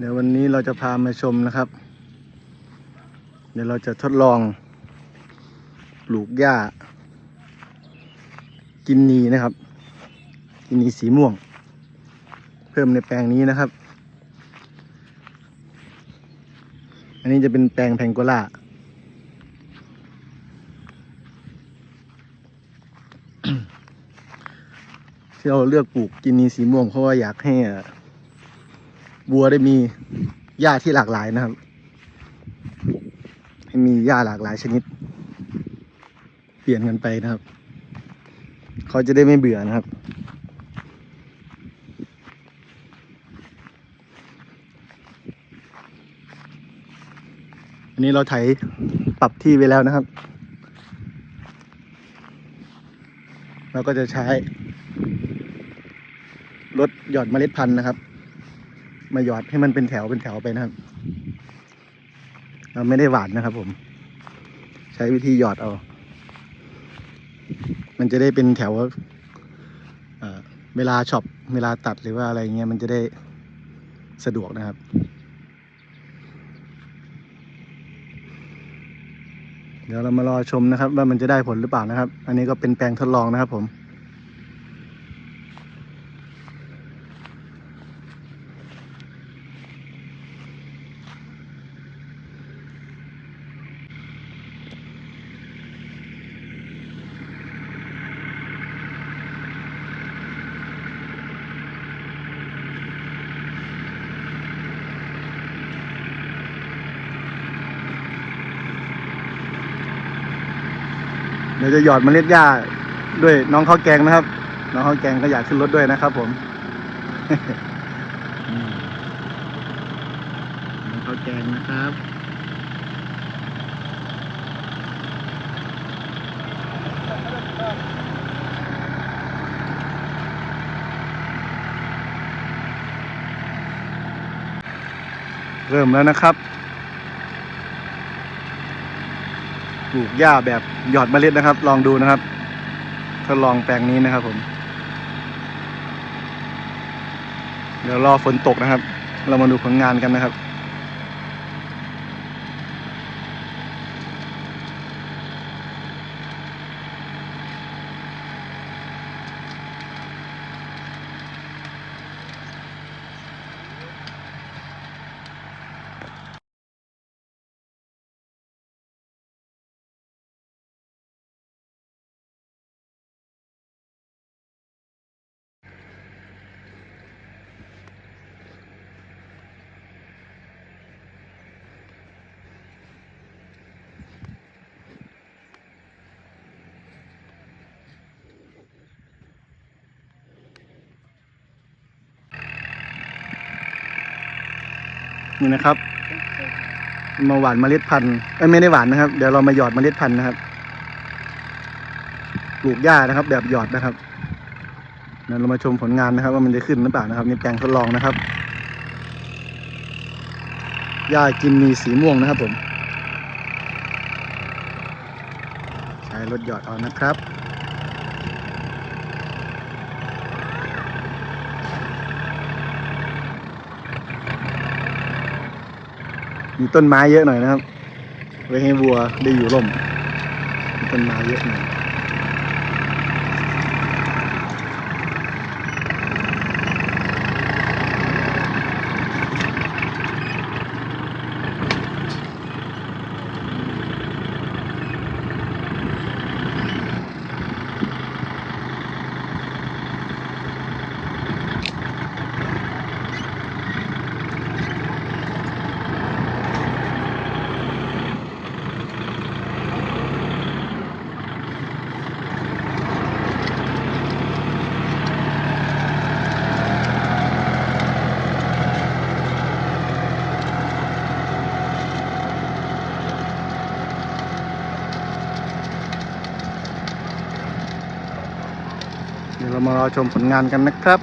เดี๋ยววันนี้เราจะพามาชมนะครับ เดี๋ยวเราจะทดลองปลูกหญ้า กินนีนะครับ กินนีสีม่วง เพิ่มในแปลงนี้นะครับ อันนี้จะเป็นแปลงแพงโกล่าที่เราเลือกปลูกกินนีสีม่วงเพราะว่าอยากให้ วัวได้มีหญ้าที่หลากหลายนะครับ ให้มีหญ้าหลากหลายชนิด เปลี่ยนกันไปนะครับ เขาจะได้ไม่เบื่อนะครับ อันนี้เราไถปรับที่ไว้แล้วนะครับ เราก็จะใช้รถหยอดเมล็ดพันธุ์นะครับ มาหยอดให้มันเป็นแถวเป็นแถวไปนะครับ เราไม่ได้หวานนะครับ ผม ใช้วิธีหยอดเอา มันจะได้เป็นแถวเเวลาช็อปเวลาตัดหรือว่าอะไรเงี้ยมันจะได้สะดวกนะครับ เดี๋ยวเรามารอชมนะครับ ว่ามันจะได้ผลหรือเปล่านะครับ อันนี้ก็เป็นแปลงทดลองนะครับผม เดี๋ยวจะหยอดเมล็ดหญ้าด้วยน้องข้าวแกงนะครับ น้องข้าวแกงก็อยากขึ้นรถด้วยนะครับ ผมอืมน้องข้าวแกงนะครับเริ่มแล้วนะครับ ปลูกหญ้าแบบหยอดเมล็ดนะครับ ลองดูนะครับทดลองแปลงนี้นะครับผม เดี๋ยวรอฝนตกนะครับ เรามาดูผลงานกันนะครับ นี่นะครับ มาหวานเมล็ดพันธุ์ไม่ได้หวานนะครับ เดี๋ยวเรามาหยอดเมล็ดพันธุ์นะครับ ปลูกหญ้านะครับ แบบหยอดนะครับเดี๋ยวเรามาชมผลงานนะครับ ว่ามันจะขึ้นหรือเปล่านะครับนี่แปลงทดลองนะครับหญ้ากินมีสีม่วงนะครับผม ใช้รถหยอดเอานะครับ มีต้นไม้เยอะหน่อยนะครับไว้ให้วัวได้อยู่ร่มมีต้นไม้เยอะหน่อย เดี๋ยวเรามารอชมผลงานกันนะครับ